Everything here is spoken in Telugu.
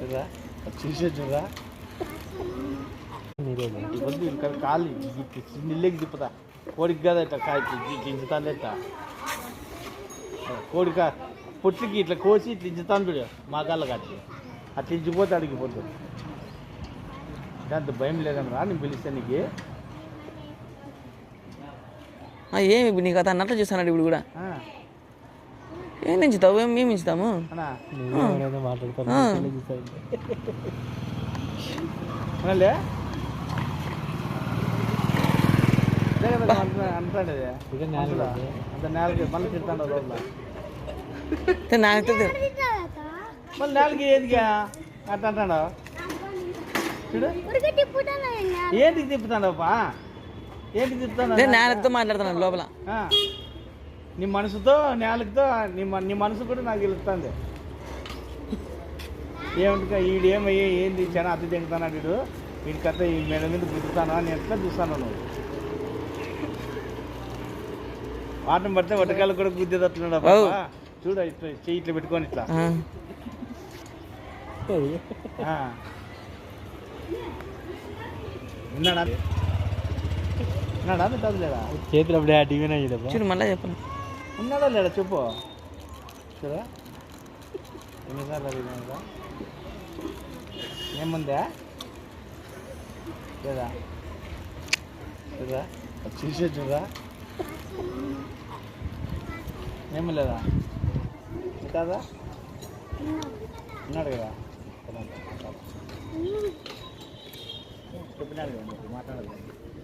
చూడరా చూసే చూడరా ఇబ్బంది కాలి నిల్లెకి తిప్పుతా కోడికి కదా ఇట్లా కాయ గింజుతాను ఇట్లా కోడిక పుట్టికి ఇట్లా కోసి ఇట్లా ఇంచుతాను చూడు మా కాళ్ళ కాటి అట్లా ఇంచిపోతే అడిగిపోతుంది దాంతో భయం లేదని రా నేను పిలిస్తే నీకు. ఆ, ఏమి నీకు అతను అన్నట్లు చూస్తాను ఇప్పుడు కూడా. పెంచుతావు ఏం మేము ఆ. మళ్ళీ నేలకి ఏదిగా అట్లా అంటాడు? చూడు. ఏంటికి తిప్పుతాడప్పా ఏంటికి తిప్పుతాడు నేలతో మాట్లాడుతున్నాను లోపల. ఆ. నీ మనసుతో నేలకితో నీ నీ మనసు కూడా నాకు తెలుస్తుంది. ఏమిటి ఈడు ఏమయ్యే ఏంది చాలా అతి తింటున్నాడు వీడు. వీడి కథ ఈ మెడ మీద గుర్తుతాను అని ఎట్లా చూస్తాను నువ్వు? వాటం పడితే వటకాలు కూడా ఓ. అబ్బా. చూడు ఇట్లా చెయ్యి ఇట్లా పెట్టుకొని ఇట్లా. ఆ. ఆ. విన్నాడా విన్నాడా లేదా చేతులు అప్పుడే టీవీనే అయ్యేదప్పా చూడు మళ్ళీ చెప్పండి ఉన్నాడా లేడా? చెప్పు. చూడా. ఎన్నిసార్లు అడిగినా ఏముందా? లేదా? లేదా? చూసే చూడా ఏమి లేదా? కాదా ఉన్నాడు కదా? చెప్పినాడు కదా మాట్లాడదు